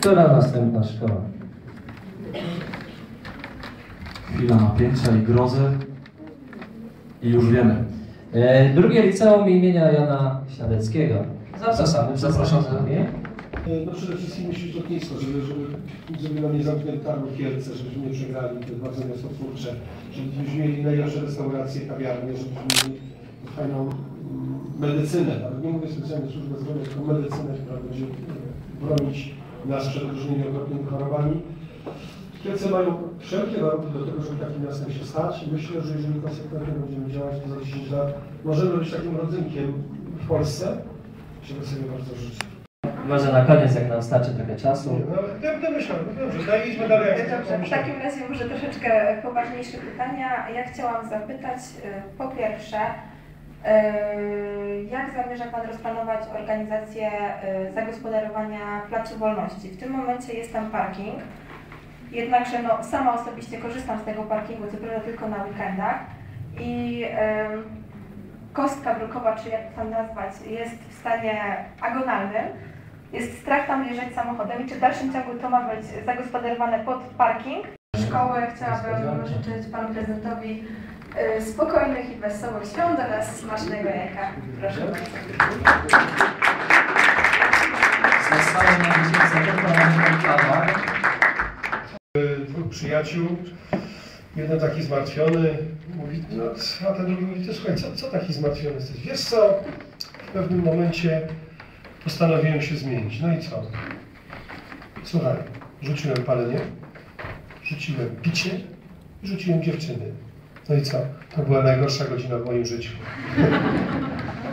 Która następna szkoła? Chwila napięcia i grozy. I już wiemy. E, drugie liceum imienia Jana Śniadeckiego. Zapraszamy, zapraszamy. No przede wszystkim myśleć lotnisko, żeby, żeby, żeby nam nie zamknęli targu Kielce, żebyśmy nie przegrali te bardzo miastotwórcze, żebyśmy mieli najlepsze restauracje, kawiarnie, żebyśmy mieli fajną mm, medycynę, ale nie mówię specjalnie służbę zdrowia, tylko medycynę, która będzie e, bronić nas przed różnymi okropnymi chorobami. Kielce mają wszelkie warunki do tego, żeby takim miastem się stać i myślę, że jeżeli konsekwentnie będziemy działać, to za 10 lat możemy być takim rodzynkiem w Polsce, czego sobie bardzo życzę. Może na koniec, jak nam starczy trochę czasu. No, ja będę myślał, no dobrze, daj idźmy dalej. jak Dobrze, w takim razie może troszeczkę poważniejsze pytania. Ja chciałam zapytać y, po pierwsze, jak zamierza Pan rozplanować organizację y, zagospodarowania Placu Wolności? W tym momencie jest tam parking, jednakże no, sama osobiście korzystam z tego parkingu, co prawda tylko na weekendach i kostka brukowa, czy jak to tam nazwać, jest w stanie agonalnym. Jest strach tam wjeżdżać samochodem i czy w dalszym ciągu to ma być zagospodarowane pod parking? Szkoły chciałabym życzyć Panu Prezydentowi spokojnych i wesołych świąt oraz smacznego jajka. Proszę tylko na kawa. Dwóch przyjaciół, jeden taki zmartwiony, mówi, no, a ten drugi mówi, ty słuchaj, co, co taki zmartwiony jesteś? Wiesz co, w pewnym momencie postanowiłem się zmienić. No i co? Słuchaj, rzuciłem palenie, rzuciłem picie i rzuciłem dziewczyny. No i co? To była najgorsza godzina w moim życiu.